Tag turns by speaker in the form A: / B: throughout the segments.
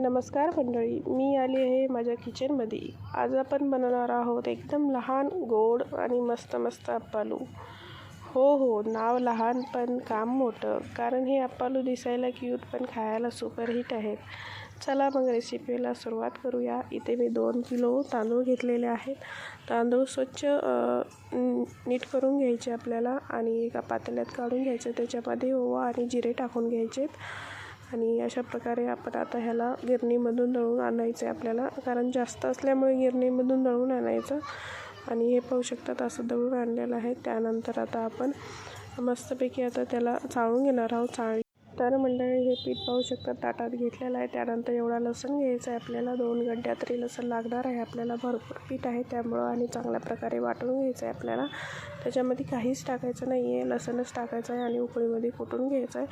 A: नमस्कार मंडळी मी आली आहे माझ्या किचनमध्ये आज आपण बनवणार आहोत एकदम लहान गोड आणि मस्त मस्त अप्पालू. हो हो नाव लहान पण काम मोठं कारण हे अप्पालू दिसायला क्यूट पण खायला सुपरहिट आहेत चला मग रेसिपीला सुरुवात करूया. इथे मी दोन किलो तांदूळ घेतलेले आहेत. तांदूळ स्वच्छ नीट करून घ्यायचे आपल्याला आणि एका पातेल्यात काढून घ्यायचं. त्याच्यामध्ये ओवा आणि जिरे टाकून घ्यायचेत. आणि अशा प्रकारे आपण आता ह्याला गिरणीमधून दळून आणायचं आहे आपल्याला. कारण जास्त असल्यामुळे गिरणीमधून दळून आणायचं. आणि हे पाहू शकतात असं दळून आणलेलं आहे. त्यानंतर आता आपण मस्तपैकी आता त्याला चाळून घेणार आहोत. चाळ तर मंडळी हे पीठ पाहू शकतात ताटात घेतलेलं आहे. त्यानंतर एवढा लसूण घ्यायचा आहे आपल्याला. दोन घंट्या तरी लसूण लागणार आहे. आपल्याला भरपूर पीठ आहे त्यामुळं आणि चांगल्या प्रकारे वाटून घ्यायचं आहे आपल्याला. त्याच्यामध्ये काहीच टाकायचं नाही आहे लसणच टाकायचं आहे आणि उकळीमध्ये कुटून घ्यायचं आहे.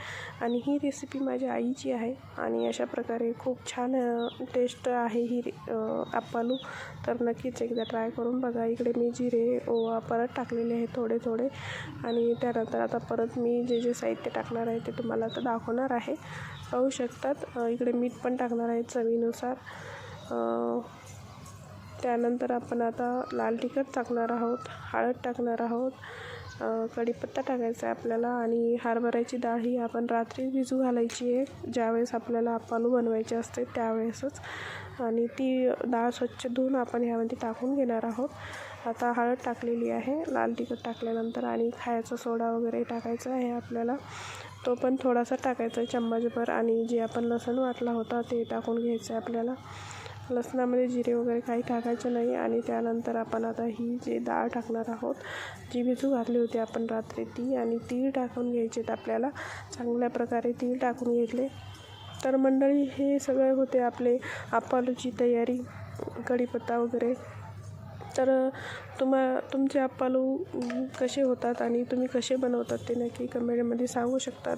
A: आणि ही रेसिपी माझ्या आईची आहे आणि अशा प्रकारे खूप छान टेस्ट आहे ही आप्पालू. तर नक्कीच एकदा ट्राय करून बघा. इकडे मी जिरे ओवा परत टाकलेले आहे थोडे थोडे आणि त्यानंतर आता परत मी जे जे साहित्य टाकणार आहे ते तुम्हाला आता दाखवणार आहे. पाहू शकतात. इकडे मीठ पण टाकणार आहे चवीनुसार. त्यानंतर आपण आता लाल तिखट टाकणार आहोत हळद टाकणार आहोत कढीपत्ता टाकायचा आहे आपल्याला आणि हरभऱ्याची डाळ ही आपण रात्री भिजू घालायची आहे. ज्यावेळेस आपल्याला अप्पालू बनवायचे असते त्यावेळेसच. आणि ती डाळ स्वच्छ धुवून आपण ह्यामध्ये टाकून घेणार आहोत. आता हळद टाकलेली आहे लाल तिखट टाकल्यानंतर आणि खायचा सोडा वगैरे टाकायचा आहे आपल्याला. तो पण थोडासा टाकायचा आहे चम्मचभर आणि जे आपण लसण वाटला होता ते टाकून घ्यायचं आहे आपल्याला. लसणामध्ये जिरे वगैरे काही टाकायचं नाही आणि त्यानंतर आपण आता ही जे डाळ टाकणार आहोत जी भिजू घातली होती आपण रात्री ती आणि तीळ टाकून घ्यायचे आपल्याला. चांगल्या प्रकारे तीळ टाकून घेतले. तर मंडळी हे सगळे होते आपले अप्पालूची तयारी कढीपत्ता वगैरे. तर तुम्हा तुमचे अप्पालू कसे होतात आणि तुम्ही कसे बनवतात ते नक्की कमेंटमध्ये सांगू शकतात.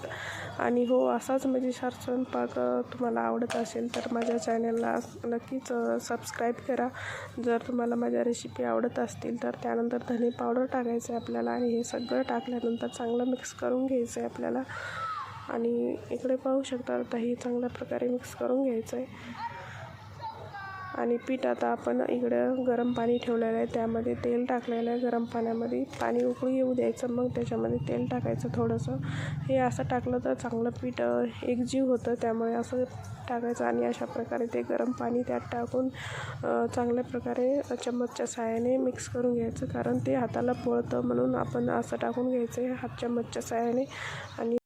A: आणि हो असाच म्हणजे मजेशीर स्वयंपाक तुम्हाला आवडत असेल तर माझ्या चॅनलला नक्कीच सबस्क्राईब करा. जर तुम्हाला माझ्या रेसिपी आवडत असतील तर त्यानंतर धने पावडर टाकायचं आहे आपल्याला आणि हे सगळं टाकल्यानंतर चांगलं मिक्स करून घ्यायचं आहे आपल्याला. आणि इकडे पाहू शकता दही चांगल्या प्रकारे मिक्स करून घ्यायचं आहे आणि पीठ आता आपण इकडं गरम पाणी ठेवलेलं आहे. त्यामध्ये तेल टाकलेलं आहे. गरम पाण्यामध्ये पाणी उकळी येऊ द्यायचं. मग त्याच्यामध्ये तेल टाकायचं थोडंसं. हे असं टाकलं तर चांगलं पीठ एकजीव होतं. त्यामुळे असं टाकायचं आणि अशा प्रकारे ते गरम पाणी त्यात टाकून चांगल्या प्रकारे चम्मचच्या साहाय्याने मिक्स करून घ्यायचं. कारण ते हाताला पोळतं म्हणून आपण असं टाकून घ्यायचं. आहे हात चम्मचच्या साहाय्याने आणि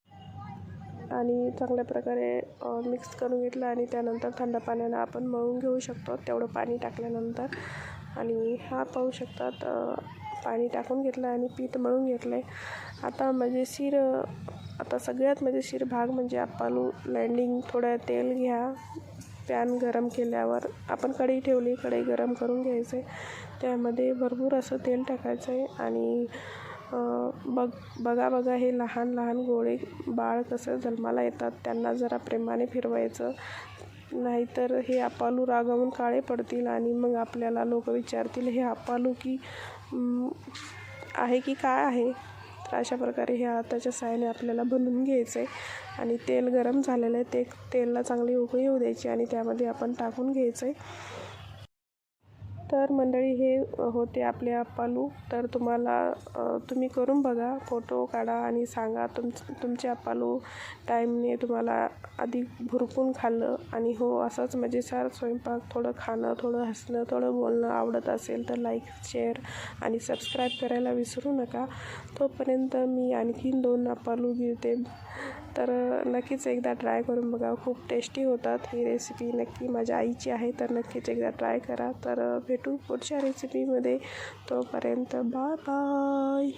A: आणि चांगल्या प्रकारे मिक्स करून घेतलं आणि त्यानंतर थंड पाण्यानं आपण मळून घेऊ शकतो. तेवढं पाणी टाकल्यानंतर. आणि हा पाहू शकतात पाणी टाकून घेतलं आणि पीठ मळून घेतलं आहे आता म्हणजे मजेशीर आता सगळ्यात म्हणजे मजेशीर भाग म्हणजे आपण लँडिंग थोडं तेल घ्या. पॅन गरम केल्यावर आपण कढई ठेवली कढई गरम करून घ्यायचं आहे त्यामध्ये भरपूर असं तेल टाकायचं आहे आणि बघ बघा बघा हे लहान लहान गोळे बाळ कसं जन्माला येतात त्यांना जरा प्रेमाने फिरवायचं. नाहीतर हे आपालू रागावून काळे पडतील आणि मग आपल्याला लोक विचारतील हे आपालू की आहे की काय आहे? तर अशा प्रकारे हे हाताच्या साहाय्याने आपल्याला बनवून घ्यायचं आहे आणि तेल गरम झालेलं आहे ते तेलला चांगली उकळी येऊ द्यायची आणि त्यामध्ये आपण टाकून घ्यायचं आहे तर मंडळी हे होते आपले अप्पालू. तर तुम्हाला तुम्ही करून बघा फोटो काढा आणि सांगा तुम तुमचे अप्पालू टाईमने तुम्हाला आधी भुरकून खाल्लं. आणि हो असंच म्हणजे मजेसार स्वयंपाक थोडं खाणं थोडं हसणं थोडं बोलणं आवडत असेल तर लाईक शेअर आणि सबस्क्राईब करायला विसरू नका. तोपर्यंत मी आणखीन दोन अप्पालू गिरते तर नक्कीच एकदा ट्राय करून बघा. खूप टेस्टी होतात ही रेसिपी. नक्की माझ्या आईची आहे तर नक्कीच एकदा ट्राय करा. तर भेटू पुढच्या रेसिपीमध्ये तोपर्यंत बाय बाय.